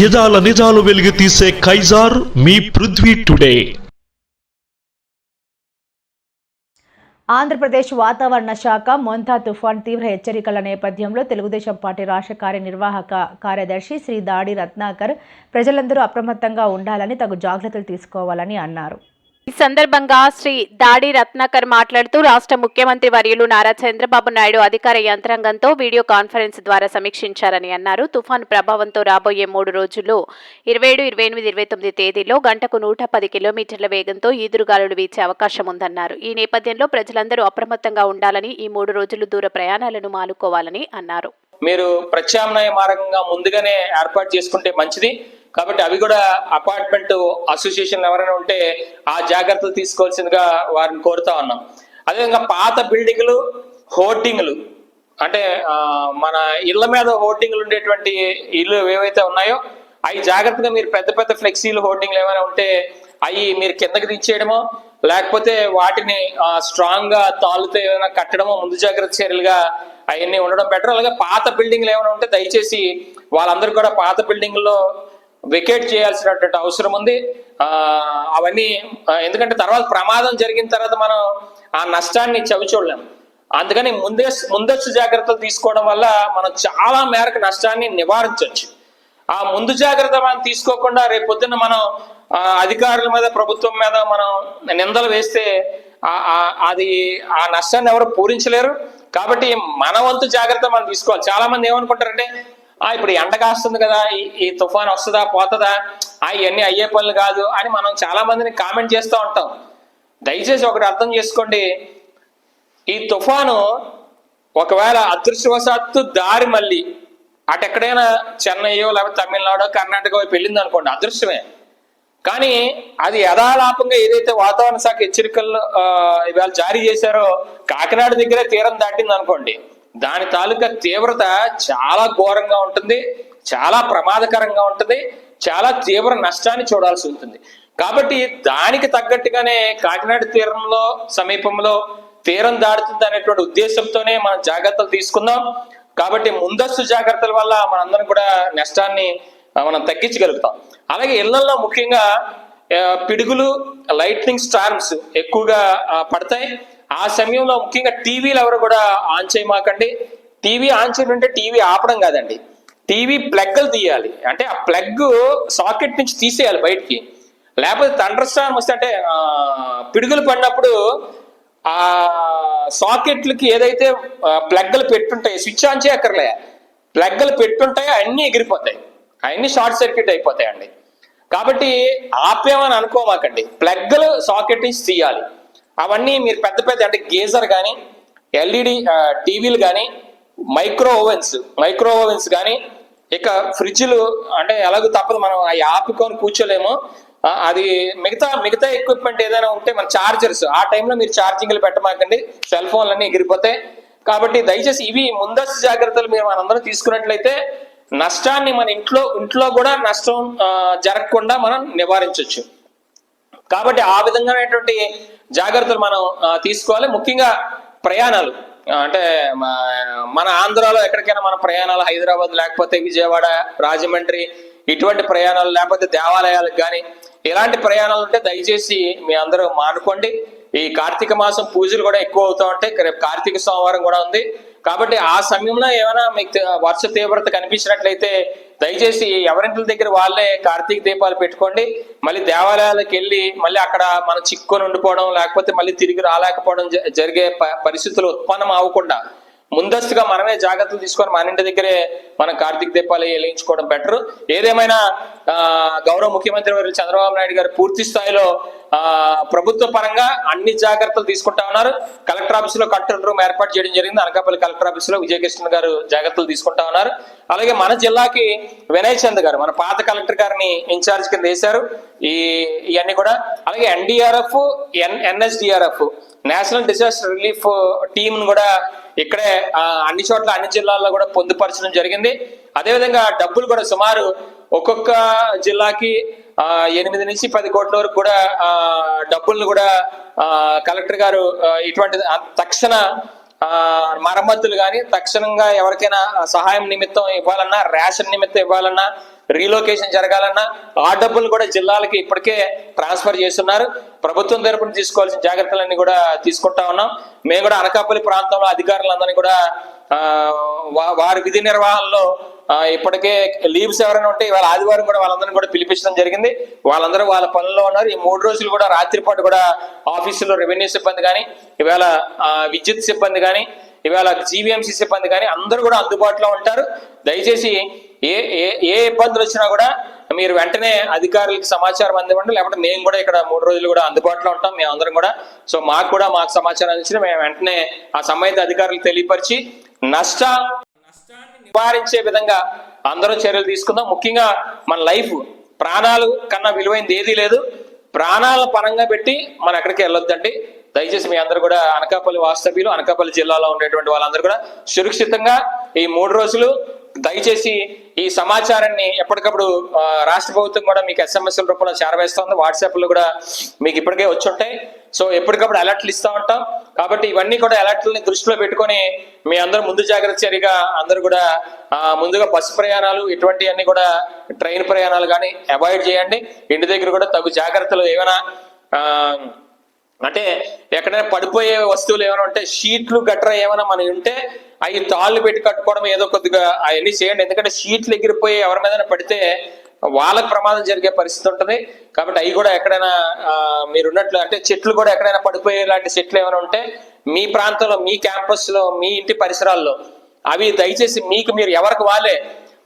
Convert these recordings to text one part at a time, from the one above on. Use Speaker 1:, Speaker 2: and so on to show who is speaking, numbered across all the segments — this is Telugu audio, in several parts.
Speaker 1: యదాల నిజాలు వెలుగు తీసే కైజార్ మీ పృథ్వీ టుడే.
Speaker 2: ఆంధ్రప్రదేశ్ వాతావరణ శాఖ మొంతా తుఫాన్ తీవ్ర హెచ్చరికల నేపథ్యంలో తెలుగుదేశం పార్టీ రాష్ట్ర కార్యనిర్వాహక కార్యదర్శి శ్రీ దాడి రత్నాకర్ ప్రజలందరూ అప్రమత్తంగా ఉండాలని తగు జాగ్రత్తలు తీసుకోవాలని అన్నారు.
Speaker 3: ఈ సందర్భంగా శ్రీ దాడి రత్నాకర్ మాట్లాడుతూ రాష్ట్ర ముఖ్యమంత్రి వర్యులు నారా చంద్రబాబు నాయుడు అధికార యంత్రాంగంతో వీడియో కాన్ఫరెన్స్ ద్వారా సమీక్షించారని అన్నారు. తుఫాను ప్రభావంతో రాబోయే మూడు రోజుల్లో ఇరవై ఏడు ఇరవై ఎనిమిది ఇరవై తొమ్మిది తేదీలో గంటకు నూట పది కిలోమీటర్ల వేగంతో ఈదురుగాలులు వీచే అవకాశం ఉందన్నారు. ఈ నేపథ్యంలో ప్రజలందరూ అప్రమత్తంగా ఉండాలని ఈ మూడు రోజులు దూర ప్రయాణాలను మానుకోవాలని అన్నారు.
Speaker 4: మీరు ప్రత్యామ్నాయ మార్గంగా ముందుగానే ఏర్పాటు చేసుకుంటే మంచిది. కాబట్టి అవి కూడా అపార్ట్మెంట్ అసోసియేషన్ ఎవరైనా ఉంటే ఆ జాగ్రత్తలు తీసుకోవాల్సిందిగా వారిని కోరుతా ఉన్నాం. అదేవిధంగా పాత బిల్డింగ్లు హోర్డింగ్లు అంటే మన ఇళ్ళ మీద హోర్డింగ్లు ఉండేటువంటి ఇల్లు ఏవైతే ఉన్నాయో అవి జాగ్రత్తగా మీరు పెద్ద పెద్ద ఫ్లెక్సీలు హోర్డింగ్లు ఏమైనా ఉంటే అవి మీరు కిందకి దించేయడమో లేకపోతే వాటిని స్ట్రాంగ్గా తాళ్ళుతో ఏమైనా కట్టడమో ముందు జాగ్రత్త చర్యలుగా అవన్నీ ఉండడం బెటర్. అలాగే పాత బిల్డింగ్లు ఏమైనా ఉంటే దయచేసి వాళ్ళందరూ కూడా పాత బిల్డింగ్లో వికెట్ చేయాల్సినటువంటి అవసరం ఉంది. ఆ అవన్నీ ఎందుకంటే తర్వాత ప్రమాదం జరిగిన తర్వాత మనం ఆ నష్టాన్ని చవి చూడలేం అందుకని ముందే ముందస్తు జాగ్రత్తలు తీసుకోవడం వల్ల మనం చాలా మేరకు నష్టాన్ని నివారించవచ్చు ఆ ముందు జాగ్రత్త మనం తీసుకోకుండా రేపు పొద్దున్న మనం అధికారుల మీద ప్రభుత్వం మీద మనం నిందలు వేస్తే అది ఆ నష్టాన్ని ఎవరు పూరించలేరు. కాబట్టి మన వంతు జాగ్రత్త మనం తీసుకోవాలి. చాలా మంది ఏమనుకుంటారంటే ఆ ఇప్పుడు ఎండ కాస్తుంది కదా ఈ- తుఫాన్ వస్తుందా పోతుందా? ఆ ఇవన్నీ అయ్యే పనులు కాదు అని మనం చాలా మందిని కామెంట్ చేస్తూ ఉంటాం. దయచేసి ఒకటి అర్థం చేసుకోండి. ఈ తుఫాను ఒకవేళ అదృష్టవశాత్తు దారి మళ్ళీ అటు ఎక్కడైనా చెన్నైయో లేకపోతే తమిళనాడో కర్ణాటక వైపు వెళ్ళింది అనుకోండి అదృష్టమే. కానీ అది యథాలాపంగా ఏదైతే వాతావరణ శాఖ హెచ్చరికలు ఇవాళ జారీ చేశారో కాకినాడ దగ్గరే తీరం దాటింది అనుకోండి. దాని తాలూకా తీవ్రత చాలా ఘోరంగా ఉంటుంది చాలా ప్రమాదకరంగా ఉంటుంది చాలా తీవ్ర నష్టాన్ని చూడాల్సి ఉంటుంది. కాబట్టి దానికి తగ్గట్టుగానే కాకినాడ తీరంలో సమీపంలో తీరం దాడుతుంది అనేటువంటి ఉద్దేశంతోనే మనం జాగ్రత్తలు తీసుకుందాం. కాబట్టి ముందస్తు జాగ్రత్తల వల్ల మనందరం కూడా నష్టాన్ని మనం తగ్గించగలుగుతాం. అలాగే ఇళ్ళలో ముఖ్యంగా పిడుగులు లైట్నింగ్ స్టార్మ్స్ ఎక్కువగా పడతాయి. ఆ సమయంలో ముఖ్యంగా టీవీలు ఎవరు కూడా ఆన్ చేయమాకండి. టీవీ ఆన్ చేయడం అంటే టీవీ ఆపడం కాదండి. టీవీ ప్లగ్లు తీయాలి. అంటే ఆ ప్లగ్ సాకెట్ నుంచి తీసేయాలి బయటికి. లేకపోతే తండ్రస్థానం వస్తే అంటే పిడుగులు పడినప్పుడు ఆ సాకెట్లకి ఏదైతే ప్లగ్లు పెట్టుంటాయి స్విచ్ ఆన్ చేయక్కర్లే. ప్లగ్లు పెట్టుంటాయో అన్నీ ఎగిరిపోతాయి. అవన్నీ షార్ట్ సర్క్యూట్ అయిపోతాయండి. కాబట్టి ఆపేమని అనుకోమాకండి. ప్లగ్లు సాకెట్ నుంచి తీయాలి. అవన్నీ మీరు పెద్ద పెద్ద అంటే గేజర్ కానీ ఎల్ఈడి టీవీలు కానీ మైక్రో ఓవెన్స్ మైక్రో ఓవెన్స్ కానీ ఇక ఫ్రిడ్జ్లు అంటే ఎలాగో తప్పదు. మనం అవి ఆపుకొని కూర్చోలేము. అది మిగతా మిగతా ఎక్విప్మెంట్ ఏదైనా ఉంటే మన చార్జర్స్ ఆ టైంలో మీరు ఛార్జింగ్లు పెట్టమాకండి. సెల్ ఫోన్లు అన్నీ ఎగిరిపోతాయి కాబట్టి దయచేసి ఇవి ముందస్తు జాగ్రత్తలు మీరు మనందరం తీసుకున్నట్లయితే నష్టాన్ని మన ఇంట్లో ఇంట్లో కూడా నష్టం జరగకుండా మనం నివారించవచ్చు కాబట్టి ఆ విధంగానేటువంటి జాగ్రత్తలు మనం తీసుకోవాలి. ముఖ్యంగా ప్రయాణాలు. అంటే మా- మన ఆంధ్రాలో ఎక్కడికైనా మన ప్రయాణాలు హైదరాబాద్ లేకపోతే విజయవాడ రాజమండ్రి ఇటువంటి ప్రయాణాలు లేకపోతే దేవాలయాలకు కానీ ఇలాంటి ప్రయాణాలు ఉంటే దయచేసి మీ అందరూ మానుకోండి. ఈ కార్తీక మాసం పూజలు కూడా ఎక్కువ అవుతా ఉంటాయి. రేపు కార్తీక సోమవారం కూడా ఉంది. కాబట్టి ఆ సమయంలో ఏమైనా మీకు వర్ష తీవ్రత కనిపించినట్లయితే దయచేసి ఎవరింటి దగ్గర వాళ్ళే కార్తీక దీపాలు పెట్టుకోండి. మళ్ళీ దేవాలయాలకు వెళ్ళి మళ్ళీ అక్కడ మనం చిక్కుని ఉండిపోవడం లేకపోతే మళ్ళీ తిరిగి రాలేకపోవడం జ- జరిగే ప- పరిస్థితులు ఉత్పన్నం అవ్వకుండా ముందస్తుగా మనమే జాగ్రత్తలు తీసుకొని మన ఇంటి దగ్గరే మనం కార్తీక దీపాలు వెలిగించుకోవడం బెటర్. ఏదేమైనా గౌరవ ముఖ్యమంత్రి వారు చంద్రబాబు నాయుడు గారు పూర్తి స్థాయిలో ప్రభుత్వ పరంగా అన్ని జాగ్రత్తలు తీసుకుంటా ఉన్నారు. కలెక్టర్ ఆఫీస్లో కంట్రోల్ రూమ్ ఏర్పాటు చేయడం జరిగింది. అనకాపల్లి కలెక్టర్ ఆఫీస్లో విజయకృష్ణ గారు జాగ్రత్తలు తీసుకుంటా ఉన్నారు. అలాగే మన జిల్లాకి వినయ్ చంద్ గారు మన పాత కలెక్టర్ గారిని ఇన్ఛార్జ్ కింద వేశారు. ఈ ఇవన్నీ కూడా. అలాగే NDRF N NSDRF national disaster relief team కూడా ఇక్కడే అన్ని చోట్ల అన్ని జిల్లాల్లో కూడా పొందుపరచడం జరిగింది. అదేవిధంగా డబ్బులు కూడా సుమారు ఒక్కొక్క జిల్లాకి ఎనిమిది నుంచి పది కోట్ల వరకు కూడా ఆ, డబ్బులను కూడా ఆ, కలెక్టర్ గారు ఇటువంటి తక్షణ మరమ్మతులు కానీ తక్షణంగా ఎవరికైనా సహాయం నిమిత్తం ఇవ్వాలన్నా రేషన్ నిమిత్తం ఇవ్వాలన్నా రీలొకేషన్ జరగాలన్నా ఆ డబ్బులు కూడా జిల్లాలకి ఇప్పటికే ట్రాన్స్ఫర్ చేస్తున్నారు. ప్రభుత్వం తరపున తీసుకోవాల్సిన జాగ్రత్తలన్నీ కూడా తీసుకుంటా ఉన్నాం. మేము కూడా అనకాపల్లి ప్రాంతంలో అధికారులందరినీ కూడా వారి విధి నిర్వహణలో ఇప్పటికే లీవ్స్ ఎవరైనా ఉంటే ఇవాళ ఆదివారం కూడా వాళ్ళందరినీ కూడా పిలిపించడం జరిగింది. వాళ్ళందరూ వాళ్ళ పనుల్లో ఉన్నారు. ఈ మూడు రోజులు కూడా రాత్రిపాటు కూడా ఆఫీసులో రెవెన్యూ సిబ్బంది కానీ ఇవాళ విద్యుత్ సిబ్బంది కానీ ఇవాళ జీవీఎంసీ సిబ్బంది కానీ అందరూ కూడా అందుబాటులో ఉంటారు. దయచేసి ఏ ఏ ఏ ఇబ్బందులు వచ్చినా కూడా మీరు వెంటనే అధికారులకు సమాచారం అందివ్వండి. లేకపోతే మేము కూడా ఇక్కడ మూడు రోజులు కూడా అందుబాటులో ఉంటాం. మేము అందరం కూడా. సో మాకు కూడా మాకు సమాచారం అందించిన మేము వెంటనే ఆ సంబంధిత అధికారులకు తెలియపరిచి నష్ట నష్టాన్ని నివారించే విధంగా అందరూ చర్యలు తీసుకుందాం. ముఖ్యంగా మన లైఫ్ ప్రాణాలు కన్నా విలువైనది ఏదీ లేదు. ప్రాణాల పరంగా పెట్టి మనం ఎక్కడికి వెళ్ళొద్దండి. దయచేసి మీ అందరూ కూడా అనకాపల్లి వాస్తవ్యులు అనకాపల్లి జిల్లాలో ఉండేటువంటి వాళ్ళందరూ కూడా సురక్షితంగా ఈ మూడు రోజులు దయచేసి ఈ సమాచారాన్ని ఎప్పటికప్పుడు రాష్ట్ర ప్రభుత్వం కూడా మీకు ఎస్ఎంఎస్ రూపంలో చేరవేస్తుంది. వాట్సాప్లో కూడా మీకు ఇప్పటికే వచ్చి ఉంటాయి. సో ఎప్పటికప్పుడు అలర్ట్లు ఇస్తూ ఉంటాం. కాబట్టి ఇవన్నీ కూడా అలర్ట్లని దృష్టిలో పెట్టుకొని మీ అందరూ ముందు జాగ్రత్త చర్యగా అందరూ కూడా ముందుగా బస్సు ప్రయాణాలు ఇటువంటివన్నీ కూడా ట్రైన్ ప్రయాణాలు కానీ అవాయిడ్ చేయండి. ఇంటి దగ్గర కూడా తగు జాగ్రత్తలు ఏమైనా అంటే ఎక్కడైనా పడిపోయే వస్తువులు ఏమైనా ఉంటే షీట్లు గట్రా ఏమైనా మనం ఉంటే అవి తాళ్ళు పెట్టి కట్టుకోవడం ఏదో కొద్దిగా అవన్నీ చేయండి. ఎందుకంటే షీట్లు ఎగిరిపోయి ఎవరి మీద పడితే వాళ్ళకి ప్రమాదం జరిగే పరిస్థితి ఉంటుంది. కాబట్టి అవి కూడా ఎక్కడైనా మీరు ఉన్నట్లు అంటే చెట్లు కూడా ఎక్కడైనా పడిపోయే లాంటి చెట్లు ఏమైనా ఉంటే మీ ప్రాంతంలో మీ క్యాంపస్లో మీ ఇంటి పరిసరాల్లో అవి దయచేసి మీకు మీరు ఎవరికి వాళ్ళే.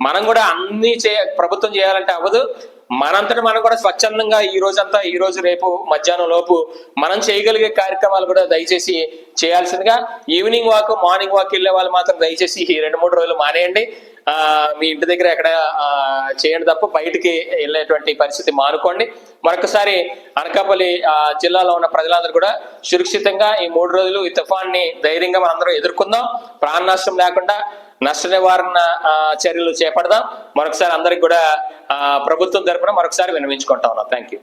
Speaker 4: మనం కూడా అన్ని చే ప్రభుత్వం చేయాలంటే అవ్వదు. మనంతటి మనం కూడా స్వచ్ఛందంగా ఈ రోజంతా ఈ రోజు రేపు మధ్యాహ్నం లోపు మనం చేయగలిగే కార్యక్రమాలు కూడా దయచేసి చేయాల్సిందిగా ఈవినింగ్ వాక్ మార్నింగ్ వాక్ వెళ్ళే వాళ్ళు మాత్రం దయచేసి ఈ రెండు మూడు రోజులు మానేయండి. ఆ మీ ఇంటి దగ్గర ఎక్కడ చేయండి తప్ప బయటికి వెళ్ళేటువంటి పరిస్థితి మానుకోండి. మరొకసారి అనకాపల్లి జిల్లాలో ఉన్న ప్రజలందరూ కూడా సురక్షితంగా ఈ మూడు రోజులు ఈ తుఫాన్ని ధైర్యంగా మనందరం ఎదుర్కొందాం. ప్రాణ నష్టం లేకుండా నష్ట నివారణ చర్యలు చేపడదాం. మరొకసారి అందరికి కూడా ప్రభుత్వం తరపున మరొకసారి విన్నవించుకుంటా ఉన్నాం. Thank you